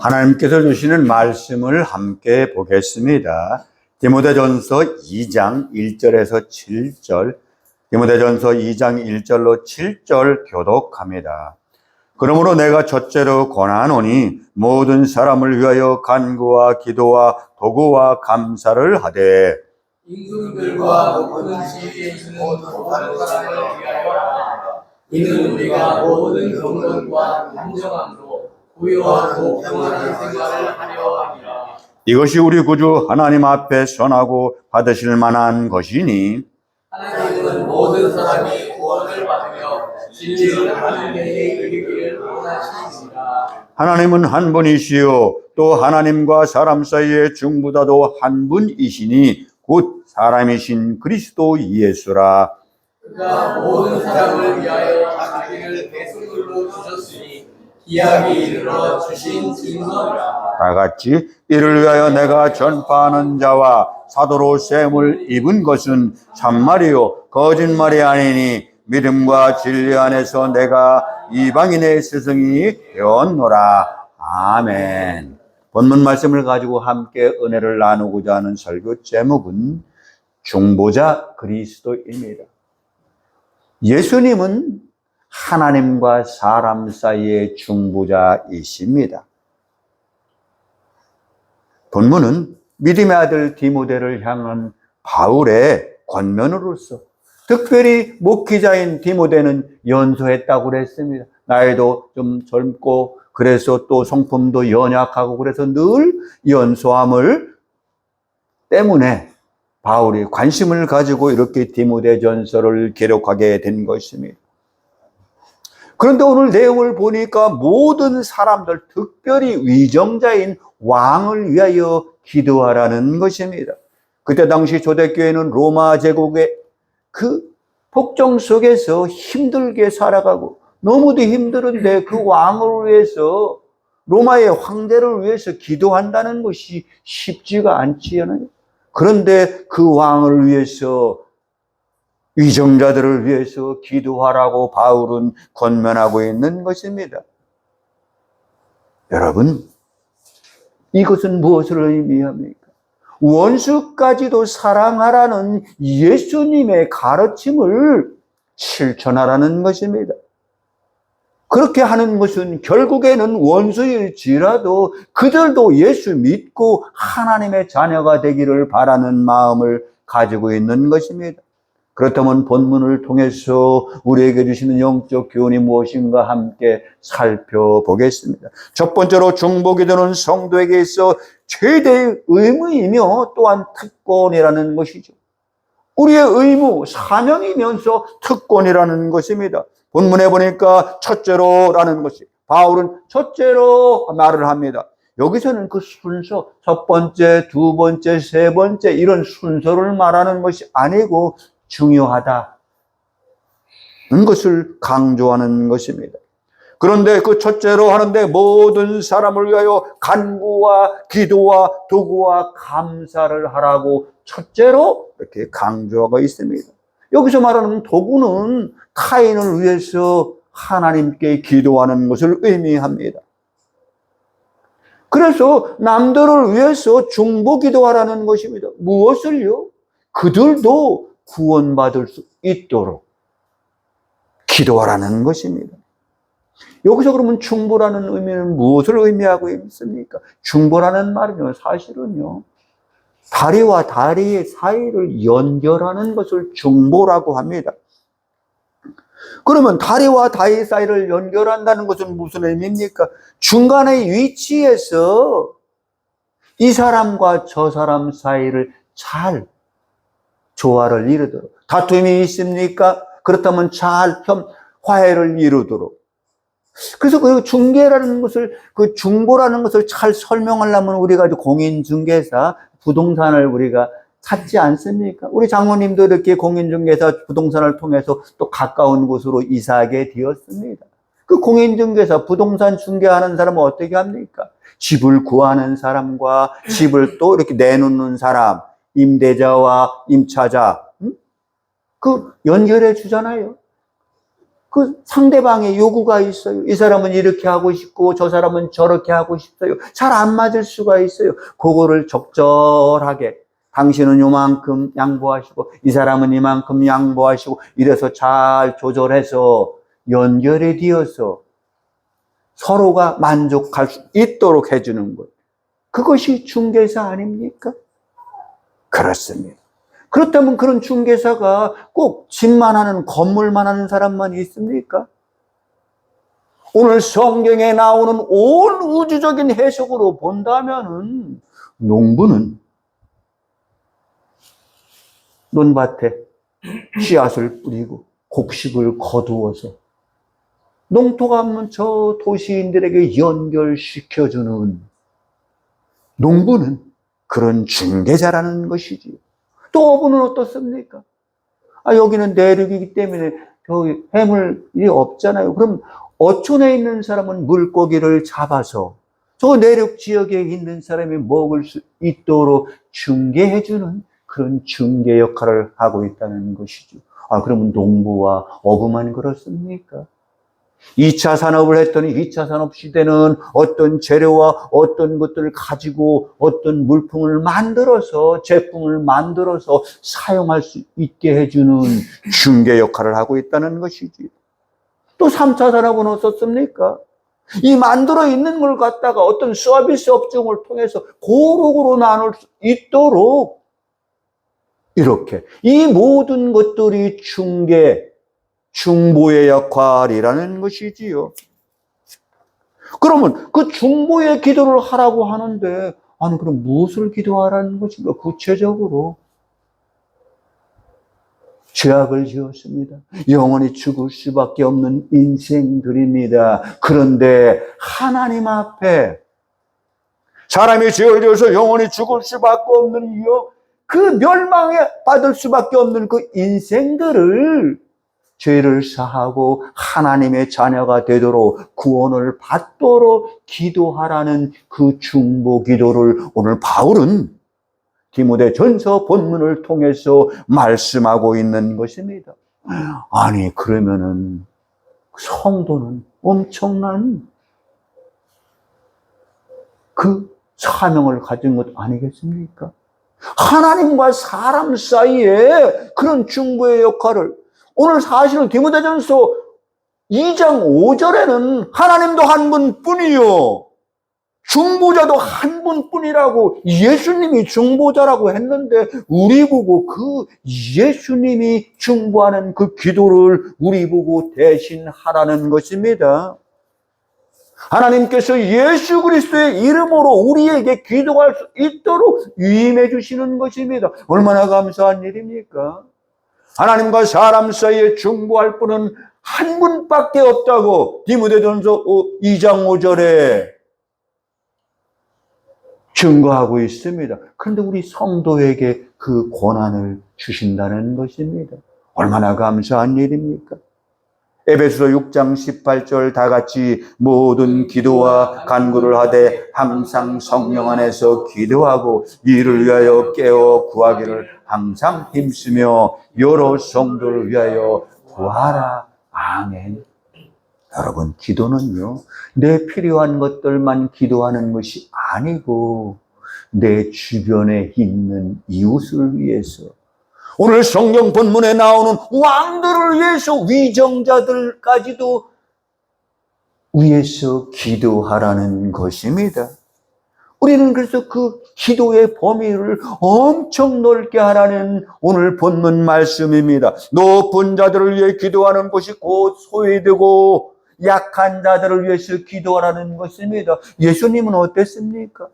하나님께서 주시는 말씀을 함께 보겠습니다. 디모데전서 2장 1절에서 7절, 디모데전서 2장 1절로 7절 교독합니다. 그러므로 내가 첫째로 권하노니 모든 사람을 위하여 간구와 기도와 도구와 감사를 하되 임금들과 모든 모든 사람을 위하여 이는 우리가 모든 경건과 단정함으로 고요하고 평안한 생활을 하려 함이라. 이것이 우리 구주 하나님 앞에 선하고 받으실 만한 것이니 하나님은 모든 사람이 구원을 받으며 진리를 데에 이르기를 원하시니라. 하나님은 한 분이시요 또 하나님과 사람 사이의 중보다도 한 분이시니 곧 사람이신 그리스도 예수라 그가 모든 사람을 위하여 자기를 기약이 이르러 주신 증거라. 다 같이 이를 위하여 내가 전파하는 자와 사도로 셈을 입은 것은 참말이요 거짓말이 아니니 믿음과 진리 안에서 내가 이방인의 스승이 되었노라. 아멘. 본문 말씀을 가지고 함께 은혜를 나누고자 하는 설교 제목은 중보자 그리스도입니다. 예수님은 하나님과 사람 사이의 중보자이십니다. 본문은 믿음의 아들 디모데를 향한 바울의 권면으로서 특별히 목기자인 디모데는 연소했다고 그랬습니다. 나이도 좀 젊고 그래서 또 성품도 연약하고 그래서 늘 연소함을 때문에 바울이 관심을 가지고 이렇게 디모데 전서를 기록하게 된 것입니다. 그런데 오늘 내용을 보니까 모든 사람들, 특별히 위정자인 왕을 위하여 기도하라는 것입니다. 그때 당시 초대교회는 로마 제국의 그 폭정 속에서 힘들게 살아가고 너무도 힘들은데 그 왕을 위해서 로마의 황제를 위해서 기도한다는 것이 쉽지가 않지요. 그런데 그 왕을 위해서 위정자들을 위해서 기도하라고 바울은 권면하고 있는 것입니다. 여러분, 이것은 무엇을 의미합니까? 원수까지도 사랑하라는 예수님의 가르침을 실천하라는 것입니다. 그렇게 하는 것은 결국에는 원수일지라도 그들도 예수 믿고 하나님의 자녀가 되기를 바라는 마음을 가지고 있는 것입니다. 그렇다면 본문을 통해서 우리에게 주시는 영적 교훈이 무엇인가 함께 살펴보겠습니다. 첫 번째로 중복이 되는 성도에게 있어 최대의 의무이며 또한 특권이라는 것이죠. 우리의 의무, 사명이면서 특권이라는 것입니다. 본문에 보니까 첫째로라는 것이 바울은 첫째로 말을 합니다. 여기서는 그 순서, 첫 번째, 두 번째, 세 번째 이런 순서를 말하는 것이 아니고 중요하다는 것을 강조하는 것입니다. 그런데 그 첫째로 하는데 모든 사람을 위하여 간구와 기도와 도구와 감사를 하라고 첫째로 이렇게 강조하고 있습니다. 여기서 말하는 도구는 타인을 위해서 하나님께 기도하는 것을 의미합니다. 그래서 남들을 위해서 중보 기도하라는 것입니다. 무엇을요? 그들도 구원받을 수 있도록 기도하라는 것입니다. 여기서 그러면 중보라는 의미는 무엇을 의미하고 있습니까? 중보라는 말은요, 사실은요, 다리와 다리의 사이를 연결하는 것을 중보라고 합니다. 그러면 다리와 다리 사이를 연결한다는 것은 무슨 의미입니까? 중간의 위치에서 이 사람과 저 사람 사이를 잘 조화를 이루도록 다툼이 있습니까? 그렇다면 잘좀 화해를 이루도록 그래서 그 중개라는 것을 그 중보라는 것을 잘 설명하려면 우리가 공인중개사 부동산을 우리가 찾지 않습니까? 우리 장모님도 이렇게 공인중개사 부동산을 통해서 또 가까운 곳으로 이사하게 되었습니다. 그 공인중개사 부동산 중개하는 사람은 어떻게 합니까? 집을 구하는 사람과 집을 또 이렇게 내놓는 사람, 임대자와 임차자, 응? 그 연결해 주잖아요. 그 상대방의 요구가 있어요. 이 사람은 이렇게 하고 싶고 저 사람은 저렇게 하고 싶어요. 잘 안 맞을 수가 있어요. 그거를 적절하게 당신은 요만큼 양보하시고 이 사람은 이만큼 양보하시고 이래서 잘 조절해서 연결이 되어서 서로가 만족할 수 있도록 해주는 것. 그것이 중개사 아닙니까? 그렇습니다. 그렇다면 그런 중개사가 꼭 집만 하는 건물만 하는 사람만 있습니까? 오늘 성경에 나오는 온 우주적인 해석으로 본다면은 농부는 논밭에 씨앗을 뿌리고 곡식을 거두어서 농토가 없는 저 도시인들에게 연결시켜주는 농부는 그런 중개자라는 것이지요. 또 어부는 어떻습니까? 아, 여기는 내륙이기 때문에 저기 해물이 없잖아요. 그럼 어촌에 있는 사람은 물고기를 잡아서 저 내륙 지역에 있는 사람이 먹을 수 있도록 중개해주는 그런 중개 역할을 하고 있다는 것이죠. 아, 그러면 농부와 어부만 그렇습니까? 2차 산업을 했더니 2차 산업 시대는 어떤 재료와 어떤 것들을 가지고 어떤 물품을 만들어서 제품을 만들어서 사용할 수 있게 해주는 중개 역할을 하고 있다는 것이지. 또 3차 산업은 어떻습니까? 이 만들어 있는 걸 갖다가 어떤 서비스 업종을 통해서 고루고루 나눌 수 있도록 이렇게 이 모든 것들이 중개 중보의 역할이라는 것이지요. 그러면 그 중보의 기도를 하라고 하는데, 아니, 그럼 무엇을 기도하라는 것인가? 구체적으로. 죄악을 지었습니다. 영원히 죽을 수밖에 없는 인생들입니다. 그런데 하나님 앞에 사람이 지어서 영원히 죽을 수밖에 없는 이유, 그 멸망에 받을 수밖에 없는 그 인생들을 죄를 사하고 하나님의 자녀가 되도록 구원을 받도록 기도하라는 그 중보 기도를 오늘 바울은 디모데 전서 본문을 통해서 말씀하고 있는 것입니다. 아니, 그러면은 성도는 엄청난 그 사명을 가진 것 아니겠습니까? 하나님과 사람 사이에 그런 중보의 역할을 오늘 사실은 디모데전서 2장 5절에는 하나님도 한 분뿐이요. 중보자도 한 분뿐이라고 예수님이 중보자라고 했는데 우리 보고 그 예수님이 중보하는 그 기도를 우리 보고 대신하라는 것입니다. 하나님께서 예수 그리스도의 이름으로 우리에게 기도할 수 있도록 위임해 주시는 것입니다. 얼마나 감사한 일입니까? 하나님과 사람 사이에 중보할 분은 한 분밖에 없다고 디모데전서 2장 5절에 증거하고 있습니다. 그런데 우리 성도에게 그 권한을 주신다는 것입니다. 얼마나 감사한 일입니까? 에베소서 6장 18절 다 같이 모든 기도와 간구를 하되 항상 성령 안에서 기도하고 이를 위하여 깨어 구하기를 항상 힘쓰며 여러 성도를 위하여 구하라. 아멘. 여러분, 기도는요, 내 필요한 것들만 기도하는 것이 아니고, 내 주변에 있는 이웃을 위해서, 오늘 성경 본문에 나오는 왕들을 위해서 위정자들까지도 위해서 기도하라는 것입니다. 우리는 그래서 그 기도의 범위를 엄청 넓게 하라는 오늘 본문 말씀입니다. 높은 자들을 위해 기도하는 것이 곧 소외되고 약한 자들을 위해서 기도하라는 것입니다. 예수님은 어땠습니까?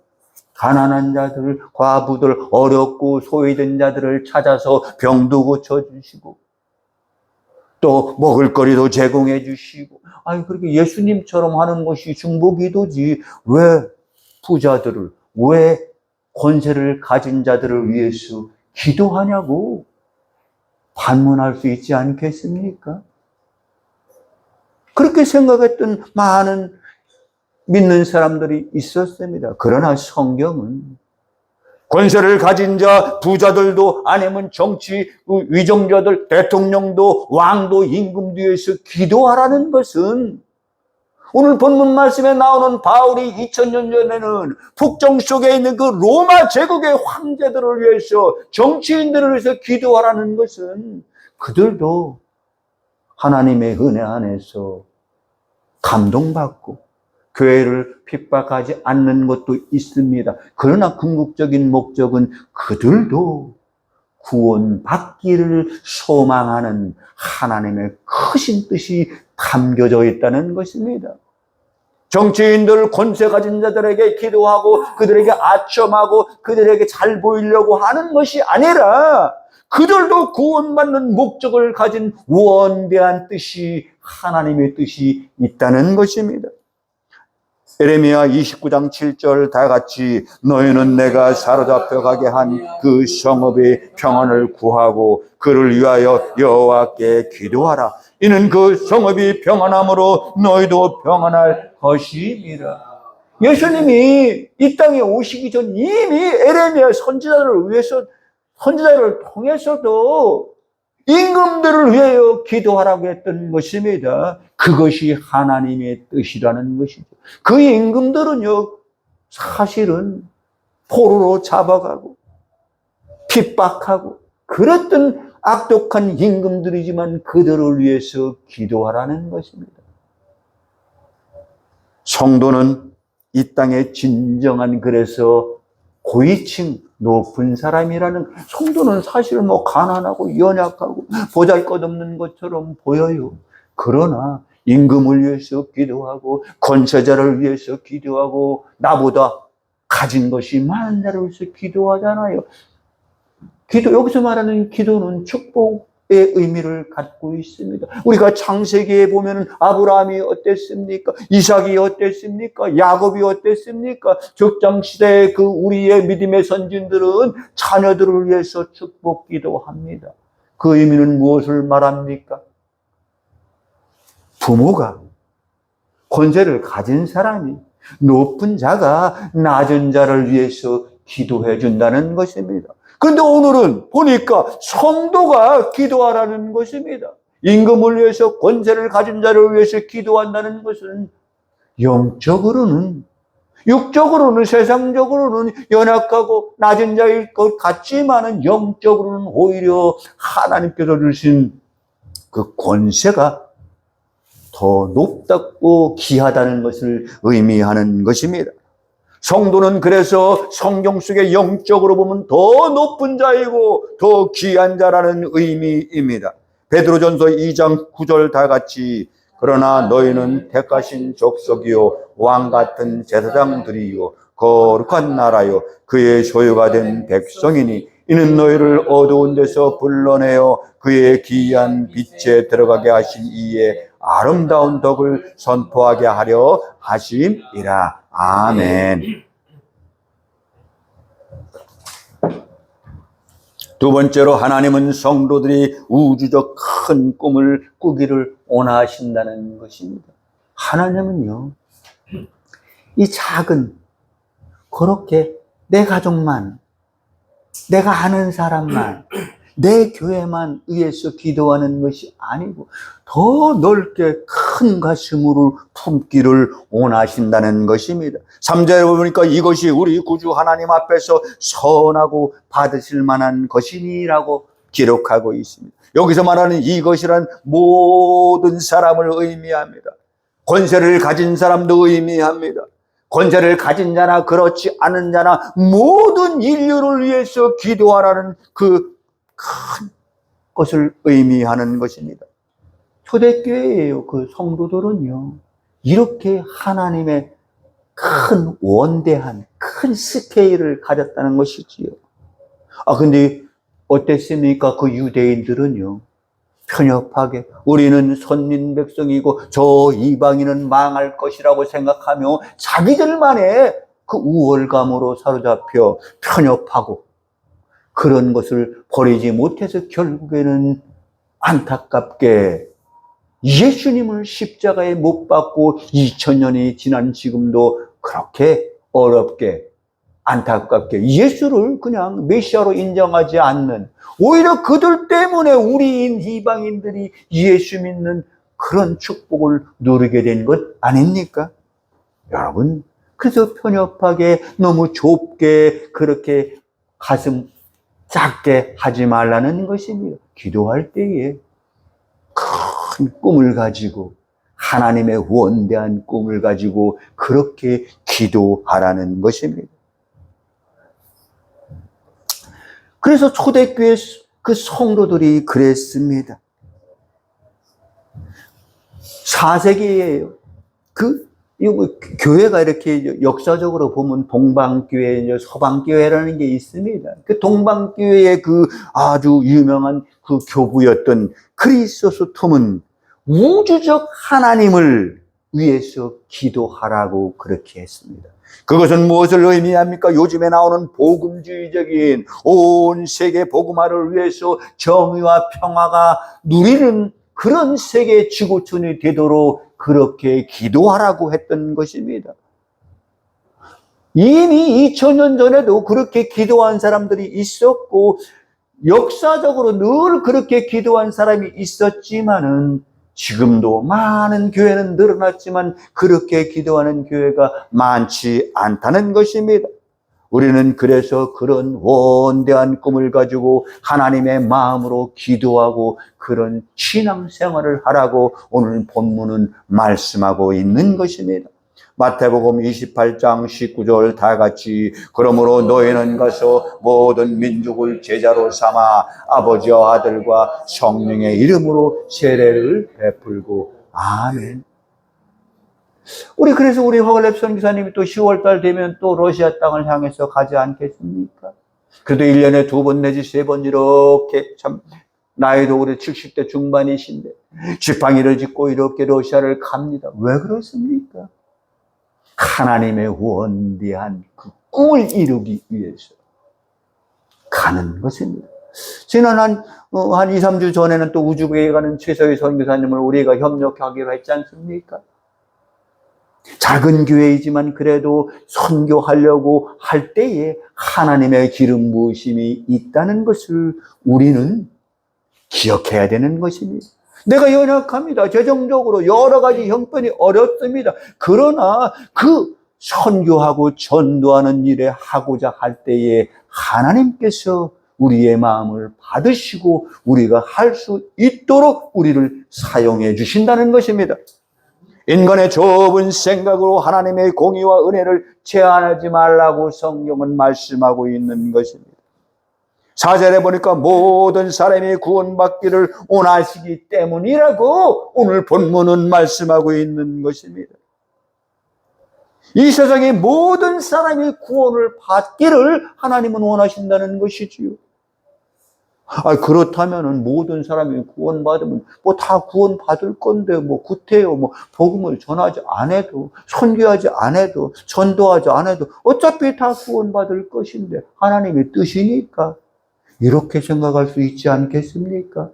가난한 자들, 과부들, 어렵고 소외된 자들을 찾아서 병도 고쳐주시고, 또 먹을거리도 제공해 주시고, 아니, 그렇게 예수님처럼 하는 것이 중보 기도지, 왜 부자들을, 왜 권세를 가진 자들을 위해서 기도하냐고 반문할 수 있지 않겠습니까? 그렇게 생각했던 많은 믿는 사람들이 있었습니다. 그러나 성경은 권세를 가진 자, 부자들도 아니면 정치 그 위정자들, 대통령도 왕도 임금 뒤에서 기도하라는 것은 오늘 본문 말씀에 나오는 바울이 2000년 전에는 북정 속에 있는 그 로마 제국의 황제들을 위해서 정치인들을 위해서 기도하라는 것은 그들도 하나님의 은혜 안에서 감동받고 교회를 핍박하지 않는 것도 있습니다. 그러나 궁극적인 목적은 그들도 구원받기를 소망하는 하나님의 크신 뜻이 담겨져 있다는 것입니다. 정치인들, 권세 가진 자들에게 기도하고 그들에게 아첨하고 그들에게 잘 보이려고 하는 것이 아니라 그들도 구원받는 목적을 가진 원대한 뜻이 하나님의 뜻이 있다는 것입니다. 에레미야 29장 7절 다 같이 너희는 내가 사로잡혀 가게 한 그 성읍의 평안을 구하고 그를 위하여 여호와께 기도하라. 이는 그 성읍이 평안함으로 너희도 평안할 것이니라. 예수님이 이 땅에 오시기 전 이미 에레미야 선지자를 위해서 선지자를 통해서도 임금들을 위하여 기도하라고 했던 것입니다. 그것이 하나님의 뜻이라는 것이죠. 그 임금들은요, 사실은 포로로 잡아가고, 핍박하고, 그랬던 악독한 임금들이지만 그들을 위해서 기도하라는 것입니다. 성도는 이 땅의 진정한 그래서 고위층 높은 사람이라는 성도는 사실 뭐 가난하고 연약하고 보잘것없는 것처럼 보여요. 그러나 임금을 위해서 기도하고 권세자를 위해서 기도하고 나보다 가진 것이 많은 자를 위해서 기도하잖아요. 기도 여기서 말하는 기도는 축복의 의미를 갖고 있습니다. 우리가 창세기에 보면 아브라함이 어땠습니까? 이삭이 어땠습니까? 야곱이 어땠습니까? 적장 시대의 그 우리의 믿음의 선진들은 자녀들을 위해서 축복 기도합니다. 그 의미는 무엇을 말합니까? 부모가 권세를 가진 사람이 높은 자가 낮은 자를 위해서 기도해 준다는 것입니다. 그런데 오늘은 보니까 성도가 기도하라는 것입니다. 임금을 위해서 권세를 가진 자를 위해서 기도한다는 것은 영적으로는 육적으로는 세상적으로는 연약하고 낮은 자일 것 같지만은 영적으로는 오히려 하나님께서 주신 그 권세가 더 높다고 귀하다는 것을 의미하는 것입니다. 성도는 그래서 성경 속에 영적으로 보면 더 높은 자이고 더 귀한 자라는 의미입니다. 베드로전서 2장 9절 다 같이 그러나 너희는 택하신 족속이요 왕 같은 제사장들이요 거룩한 나라요 그의 소유가 된 백성이니 이는 너희를 어두운 데서 불러내어 그의 귀한 빛에 들어가게 하신 이의 아름다운 덕을 선포하게 하려 하심이라. 아멘. 두 번째로 하나님은 성도들이 우주적 큰 꿈을 꾸기를 원하신다는 것입니다. 하나님은요, 이 작은, 그렇게 내 가족만, 내가 아는 사람만, 내 교회만 위해서 기도하는 것이 아니고 더 넓게 큰 가슴으로 품기를 원하신다는 것입니다. 3절에 보니까 이것이 우리 구주 하나님 앞에서 선하고 받으실 만한 것이니라고 기록하고 있습니다. 여기서 말하는 이것이란 모든 사람을 의미합니다. 권세를 가진 사람도 의미합니다. 권세를 가진 자나 그렇지 않은 자나 모든 인류를 위해서 기도하라는 그 큰 것을 의미하는 것입니다. 초대교회예요. 그 성도들은요. 이렇게 하나님의 큰 원대한 큰 스케일을 가졌다는 것이지요. 아 근데 어땠습니까? 그 유대인들은요. 편협하게 우리는 선민 백성이고 저 이방인은 망할 것이라고 생각하며 자기들만의 그 우월감으로 사로잡혀 편협하고 그런 것을 버리지 못해서 결국에는 안타깝게 예수님을 십자가에 못 박고 2000년이 지난 지금도 그렇게 어렵게 안타깝게 예수를 그냥 메시아로 인정하지 않는 오히려 그들 때문에 우리인 이방인들이 예수 믿는 그런 축복을 누리게 된 것 아닙니까? 여러분, 그래서 편협하게 너무 좁게 그렇게 가슴 작게 하지 말라는 것입니다. 기도할 때에 큰 꿈을 가지고 하나님의 원대한 꿈을 가지고 그렇게 기도하라는 것입니다. 그래서 초대교회 그 성도들이 그랬습니다. 4세기에요. 그, 교회가 이렇게 역사적으로 보면 동방교회, 서방교회라는 게 있습니다. 그 동방교회의 그 아주 유명한 그 교부였던 크리소스톰은 우주적 하나님을 위해서 기도하라고 그렇게 했습니다. 그것은 무엇을 의미합니까? 요즘에 나오는 복음주의적인 온 세계 복음화를 위해서 정의와 평화가 누리는 그런 세계 지구촌이 되도록 그렇게 기도하라고 했던 것입니다. 이미 2000년 전에도 그렇게 기도한 사람들이 있었고 역사적으로 늘 그렇게 기도한 사람이 있었지만은 지금도 많은 교회는 늘어났지만 그렇게 기도하는 교회가 많지 않다는 것입니다. 우리는 그래서 그런 원대한 꿈을 가지고 하나님의 마음으로 기도하고 그런 신앙 생활을 하라고 오늘 본문은 말씀하고 있는 것입니다. 마태복음 28장 19절 다 같이 그러므로 너희는 가서 모든 민족을 제자로 삼아 아버지와 아들과 성령의 이름으로 세례를 베풀고 아멘. 우리 그래서 우리 허글랩 선교사님이 또 10월달 되면 또 러시아 땅을 향해서 가지 않겠습니까? 그래도 1년에 두 번 내지 세 번 이렇게 참 나이도 우리 70대 중반이신데 지팡이를 짚고 이렇게 러시아를 갑니다. 왜 그렇습니까? 하나님의 원대한 그 꿈을 이루기 위해서 가는 것입니다. 지난 한, 어, 한 2, 3주 전에는 또 우주계에 가는 최서희 선교사님을 우리가 협력하기로 했지 않습니까? 작은 교회이지만 그래도 선교하려고 할 때에 하나님의 기름 부으심이 있다는 것을 우리는 기억해야 되는 것입니다. 내가 연약합니다. 재정적으로 여러 가지 형편이 어렵습니다. 그러나 그 선교하고 전도하는 일에 하고자 할 때에 하나님께서 우리의 마음을 받으시고 우리가 할 수 있도록 우리를 사용해 주신다는 것입니다. 인간의 좁은 생각으로 하나님의 공의와 은혜를 제한하지 말라고 성경은 말씀하고 있는 것입니다. 사절에 보니까 모든 사람이 구원받기를 원하시기 때문이라고 오늘 본문은 말씀하고 있는 것입니다. 이 세상의 모든 사람이 구원을 받기를 하나님은 원하신다는 것이지요. 아, 그렇다면은 모든 사람이 구원받으면 뭐 다 구원받을 건데 뭐 구태여 뭐 복음을 전하지 않아도 선교하지 않아도 전도하지 않아도 어차피 다 구원받을 것인데 하나님의 뜻이니까 이렇게 생각할 수 있지 않겠습니까?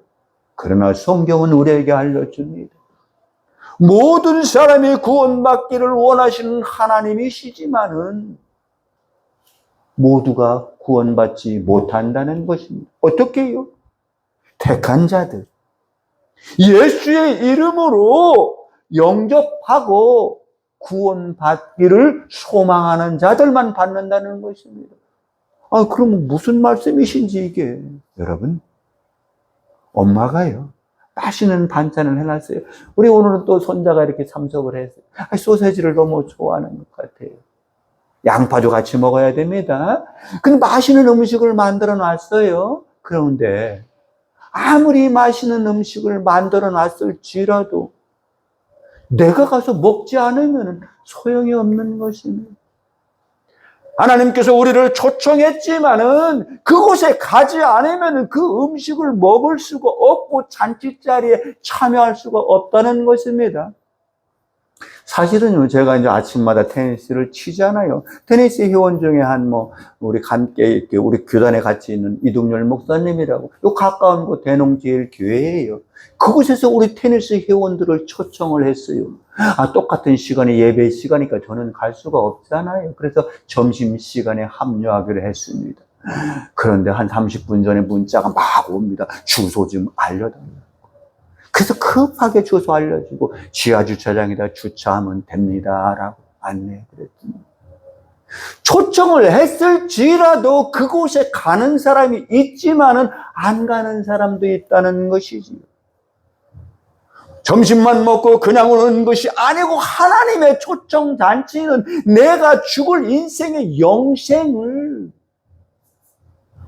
그러나 성경은 우리에게 알려줍니다. 모든 사람이 구원받기를 원하시는 하나님이시지만은 모두가 구원받지 못한다는 것입니다. 어떻게요? 택한 자들. 예수의 이름으로 영접하고 구원받기를 소망하는 자들만 받는다는 것입니다. 아, 그러면 무슨 말씀이신지 이게. 여러분, 엄마가요. 맛있는 반찬을 해놨어요. 우리 오늘은 또 손자가 이렇게 참석을 했어요. 아, 소세지를 너무 좋아하는 것 같아요. 양파도 같이 먹어야 됩니다. 근데 맛있는 음식을 만들어 놨어요. 그런데 아무리 맛있는 음식을 만들어 놨을지라도 내가 가서 먹지 않으면 소용이 없는 것입니다. 하나님께서 우리를 초청했지만은 그곳에 가지 않으면 그 음식을 먹을 수가 없고 잔치 자리에 참여할 수가 없다는 것입니다. 사실은요, 제가 이제 아침마다 테니스를 치잖아요. 테니스 회원 중에 한 뭐, 우리 함께, 우리 교단에 같이 있는 이동열 목사님이라고, 요 가까운 곳 대농제일교회예요. 그곳에서 우리 테니스 회원들을 초청을 했어요. 아, 똑같은 시간에 예배 시간이니까 저는 갈 수가 없잖아요. 그래서 점심 시간에 합류하기로 했습니다. 그런데 한 30분 전에 문자가 막 옵니다. 주소 좀 알려달라고. 그래서 급하게 주소 알려주고 지하 주차장에다 주차하면 됩니다. 라고 안내해드렸더니 초청을 했을지라도 그곳에 가는 사람이 있지만은 안 가는 사람도 있다는 것이지요. 점심만 먹고 그냥 오는 것이 아니고 하나님의 초청 잔치는 내가 죽을 인생의 영생을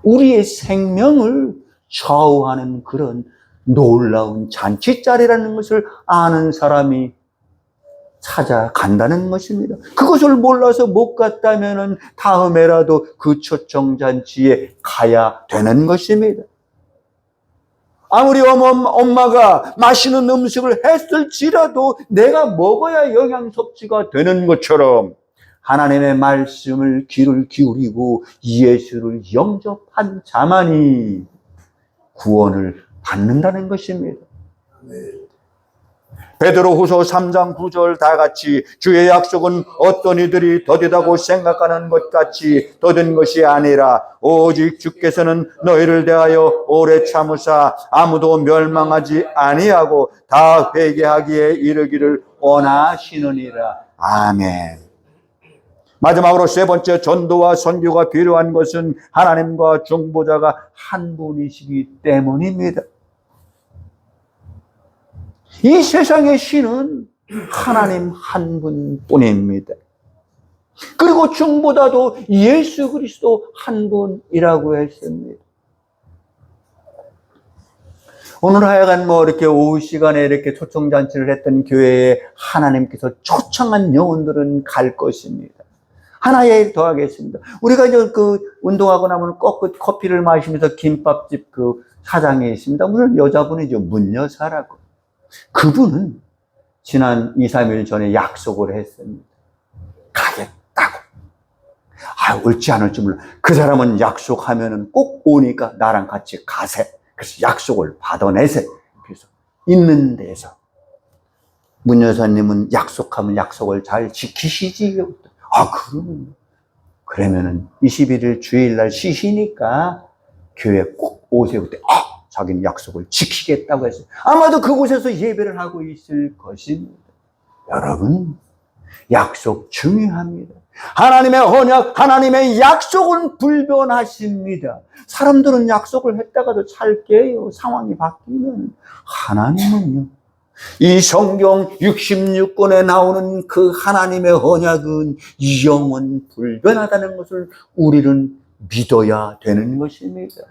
우리의 생명을 좌우하는 그런 놀라운 잔치자리라는 것을 아는 사람이 찾아간다는 것입니다. 그것을 몰라서 못 갔다면 다음에라도 그 초청 잔치에 가야 되는 것입니다. 아무리 엄마가 맛있는 음식을 했을지라도 내가 먹어야 영양 섭취가 되는 것처럼 하나님의 말씀을 귀를 기울이고 예수를 영접한 자만이 구원을 받는다는 것입니다. 베드로 후서 3장 9절 다 같이 주의 약속은 어떤 이들이 더디다고 생각하는 것 같이 더딘 것이 아니라 오직 주께서는 너희를 대하여 오래 참으사 아무도 멸망하지 아니하고 다 회개하기에 이르기를 원하시느니라. 아멘. 마지막으로 세 번째 전도와 선교가 필요한 것은 하나님과 중보자가 한 분이시기 때문입니다. 이 세상의 신은 하나님 한 분뿐입니다. 그리고 중보다도 예수 그리스도 한 분이라고 했습니다. 오늘 하여간 뭐 이렇게 오후 시간에 이렇게 초청잔치를 했던 교회에 하나님께서 초청한 영혼들은 갈 것입니다. 하나의 일 더하겠습니다. 우리가 이제 그 운동하고 나면 꼭그 커피를 마시면서 김밥집 그 사장이 있습니다. 무슨 여자분이죠. 문여사라고. 그분은 지난 2, 3일 전에 약속을 했습니다. 가겠다고. 아, 올지 안 올지 몰라. 그 사람은 약속하면은 꼭 오니까 나랑 같이 가세. 그래서 약속을 받아내세. 그래서 있는 데서 문 여사님은 약속하면 약속을 잘 지키시지요. 아, 그러면 그러면은 21일 주일날 쉬시니까 교회 꼭 오세요. 그때 아, 자기는 약속을 지키겠다고 했어요. 아마도 그곳에서 예배를 하고 있을 것입니다. 여러분, 약속 중요합니다. 하나님의 언약, 하나님의 약속은 불변하십니다. 사람들은 약속을 했다가도 잘 깨요. 상황이 바뀌면. 하나님은요. 이 성경 66권에 나오는 그 하나님의 언약은 영원 불변하다는 것을 우리는 믿어야 되는 것입니다.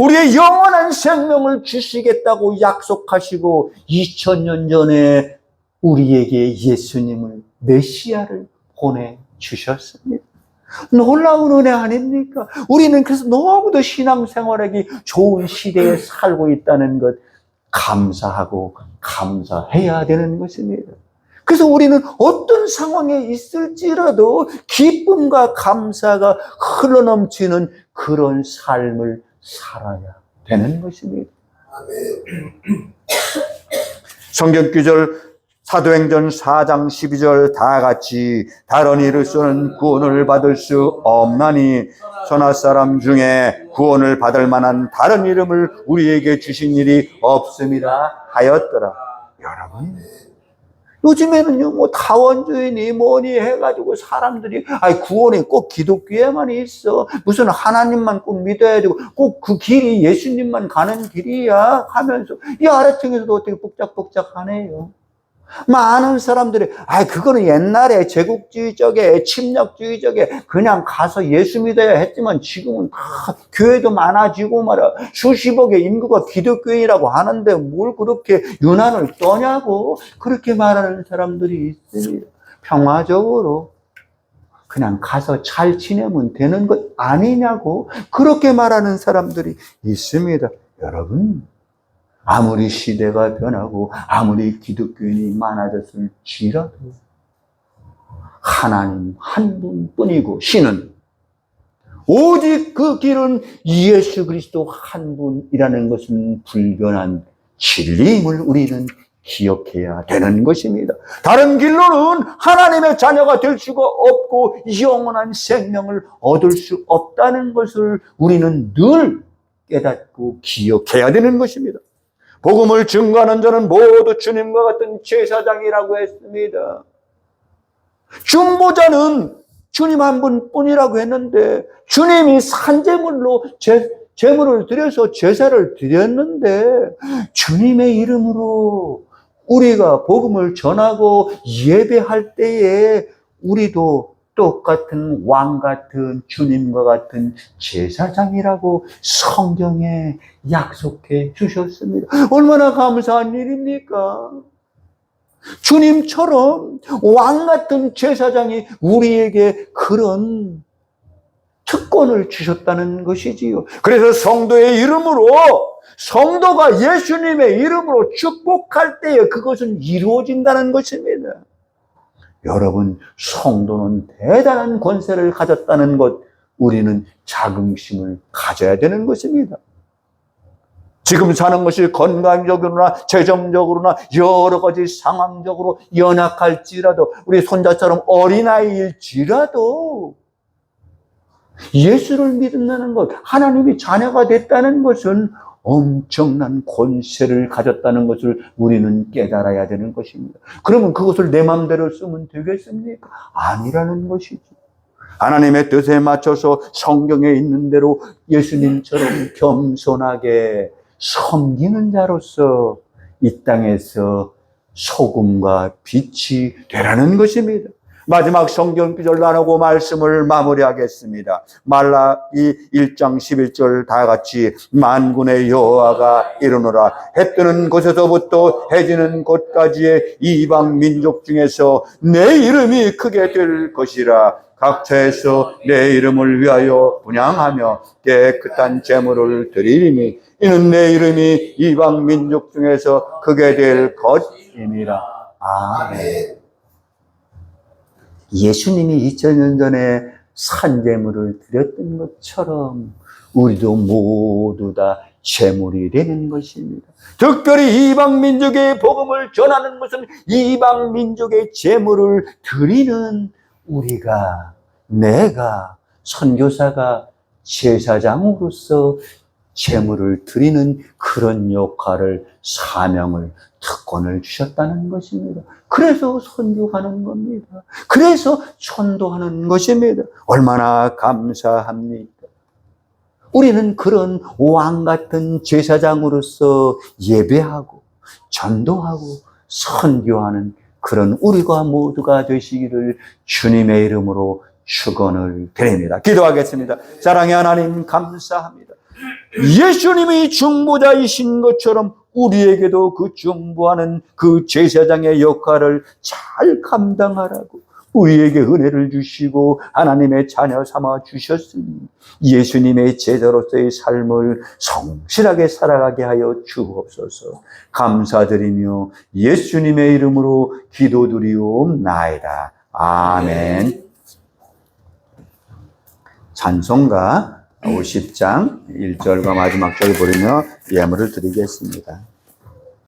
우리의 영원한 생명을 주시겠다고 약속하시고 2000년 전에 우리에게 예수님을 메시아를 보내 주셨습니다. 놀라운 은혜 아닙니까? 우리는 그래서 너무도 신앙생활하기 좋은 시대에 살고 있다는 것 감사하고 감사해야 되는 것입니다. 그래서 우리는 어떤 상황에 있을지라도 기쁨과 감사가 흘러넘치는 그런 삶을 살아야 되는 것입니다. 성경 구절 사도행전 4장 12절 다 같이 다른 이로서는 구원을 받을 수 없나니 천하 사람 중에 구원을 받을 만한 다른 이름을 우리에게 주신 일이 없음이라 하였더라. 여러분, 요즘에는요, 뭐, 다원주의니 뭐니 해가지고 사람들이, 아이, 구원이 꼭 기독교에만 있어. 무슨 하나님만 꼭 믿어야 되고, 꼭 그 길이 예수님만 가는 길이야. 하면서, 이 아래층에서도 어떻게 복작복작하네요. 많은 사람들이, 아, 그거는 옛날에 제국주의적에, 침략주의적에 그냥 가서 예수 믿어야 했지만 지금은 다 교회도 많아지고 말아. 수십억의 인구가 기독교인이라고 하는데 뭘 그렇게 유난을 떠냐고 그렇게 말하는 사람들이 있습니다. 평화적으로 그냥 가서 잘 지내면 되는 것 아니냐고 그렇게 말하는 사람들이 있습니다. 여러분, 아무리 시대가 변하고 아무리 기독교인이 많아졌을지라도 하나님 한 분뿐이고 신은 오직 그 길은 예수 그리스도 한 분이라는 것은 불변한 진리임을 우리는 기억해야 되는 것입니다. 다른 길로는 하나님의 자녀가 될 수가 없고 영원한 생명을 얻을 수 없다는 것을 우리는 늘 깨닫고 기억해야 되는 것입니다. 복음을 증거하는 자는 모두 주님과 같은 제사장이라고 했습니다. 중보자는 주님 한 분뿐이라고 했는데 주님이 산제물로 제, 제물을 드려서 제사를 드렸는데 주님의 이름으로 우리가 복음을 전하고 예배할 때에 우리도 똑같은 왕 같은 주님과 같은 제사장이라고 성경에 약속해 주셨습니다. 얼마나 감사한 일입니까? 주님처럼 왕 같은 제사장이 우리에게 그런 특권을 주셨다는 것이지요. 그래서 성도의 이름으로 성도가 예수님의 이름으로 축복할 때에 그것은 이루어진다는 것입니다. 여러분, 성도는 대단한 권세를 가졌다는 것, 우리는 자긍심을 가져야 되는 것입니다. 지금 사는 것이 건강적으로나 재정적으로나 여러 가지 상황적으로 연약할지라도 우리 손자처럼 어린아이일지라도 예수를 믿는다는 것, 하나님이 자녀가 됐다는 것은 엄청난 권세를 가졌다는 것을 우리는 깨달아야 되는 것입니다. 그러면 그것을 내 마음대로 쓰면 되겠습니까? 아니라는 것이죠. 하나님의 뜻에 맞춰서 성경에 있는 대로 예수님처럼 겸손하게 섬기는 자로서 이 땅에서 소금과 빛이 되라는 것입니다. 마지막 성경 구절 나누고 말씀을 마무리하겠습니다. 말라기 1장 11절 다 같이 만군의 여호와가 이르노라 해 뜨는 곳에서부터 해 지는 곳까지의 이방 민족 중에서 내 이름이 크게 될 것이라 각처에서 내 이름을 위하여 분양하며 깨끗한 제물을 드리리니 이는 내 이름이 이방 민족 중에서 크게 될 것임이라. 아멘. 예수님이 2000년 전에 산제물을 드렸던 것처럼 우리도 모두 다 제물이 되는 것입니다. 특별히 이방 민족의 복음을 전하는 것은 이방 민족의 제물을 드리는 우리가 내가 선교사가 제사장으로서 제물을 드리는 그런 역할을 사명을 특권을 주셨다는 것입니다. 그래서 선교하는 겁니다. 그래서 전도하는 것입니다. 얼마나 감사합니까? 우리는 그런 왕 같은 제사장으로서 예배하고 전도하고 선교하는 그런 우리가 모두가 되시기를 주님의 이름으로 축원을 드립니다. 기도하겠습니다. 사랑의 하나님 감사합니다. 예수님이 중보자이신 것처럼 우리에게도 그 중보하는 그 제사장의 역할을 잘 감당하라고 우리에게 은혜를 주시고 하나님의 자녀 삼아 주셨으니 예수님의 제자로서의 삶을 성실하게 살아가게 하여 주옵소서 감사드리며 예수님의 이름으로 기도드리옵나이다. 아멘. 찬송가 50장 1절과 마지막 절을 부르며 예물을 드리겠습니다.